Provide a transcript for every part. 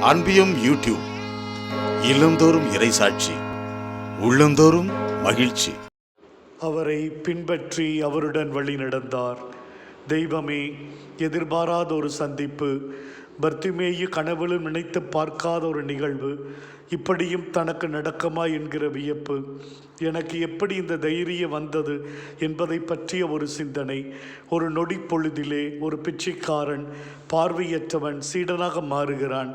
அன்பியம் YouTube இல்லந்தோறும் இறைசாட்சி உள்ளந்தோறும் மகிழ்ச்சி. அவரை பின்பற்றி அவருடன் வழி நடந்தார். தெய்வமே எதிர்பாராத ஒரு சந்திப்பு பர்த்திமேயு கனவுகளும் நினைத்து பார்க்காத ஒரு நிகழ்வு இப்படியும் தனக்கு நடக்குமா என்கிற வியப்பு. எனக்கு எப்படி இந்த தைரியம் வந்தது என்பதை பற்றிய ஒரு சிந்தனை. ஒரு நொடி பொழுதிலே ஒரு பிச்சைக்காரன் பார்வையற்றவன் சீடனாக மாறுகிறான்.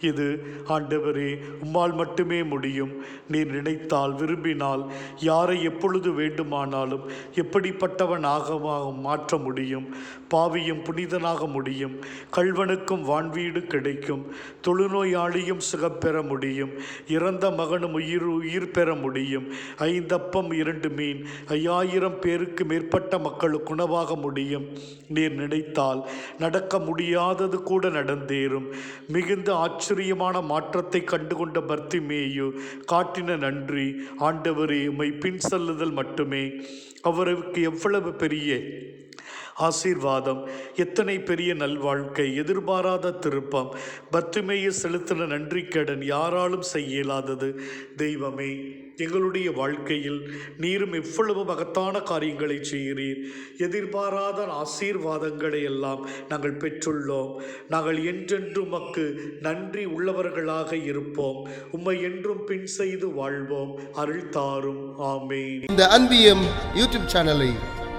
இது ஆண்டவரே உம்மால் மட்டுமே முடியும். நீர் நினைத்தால் விரும்பினால் யாரை எப்பொழுது வேண்டுமானாலும் எப்படிப்பட்டவனாக மாற்ற முடியும். பாவியும் புனிதனாக முடியும். கல்வனுக்கும் வான்வீடு கிடைக்கும். தொழுநோயாளியும் சுகப்பெற முடியும். இறந்த மகனும் உயிர் உயிர் பெற முடியும். ஐந்தப்பம் இரண்டு மீன் ஐயாயிரம் பேருக்கு மேற்பட்ட மக்களுக்கு உணவாக முடியும். நீர் நினைத்தால் நடக்க முடியாதது கூட நடந்தேறும். மிகுந்த ஆட்சி ஆச்சரியமான மாற்றத்தை கண்டுகொண்ட பர்த்திமேயு காட்டின நன்றி ஆண்டவரே உமை பின் செல்லுதல் மட்டுமே. அவருக்கு எவ்வளவு பெரிய ஆசீர்வாதம் எத்தனை பெரிய நல்வாழ்க்கை எதிர்பாராத திருப்பம் பத்துமையை செலுத்தின நன்றி கடன் யாராலும் செய்ய இயலாதது தெய்வமே எங்களுடைய வாழ்க்கையில் நீரும் எவ்வளவு மகத்தான காரியங்களை செய்கிறீர். எதிர்பாராத ஆசீர்வாதங்களை எல்லாம் நாங்கள் பெற்றுள்ளோம். நாங்கள் என்றென்றும் உமக்கு நன்றி உள்ளவர்களாக இருப்போம். உம்மை என்றும் பின் செய்து வாழ்வோம். அருள் தாரும். ஆமே இந்த அன்பியம் யூடியூப் சேனலை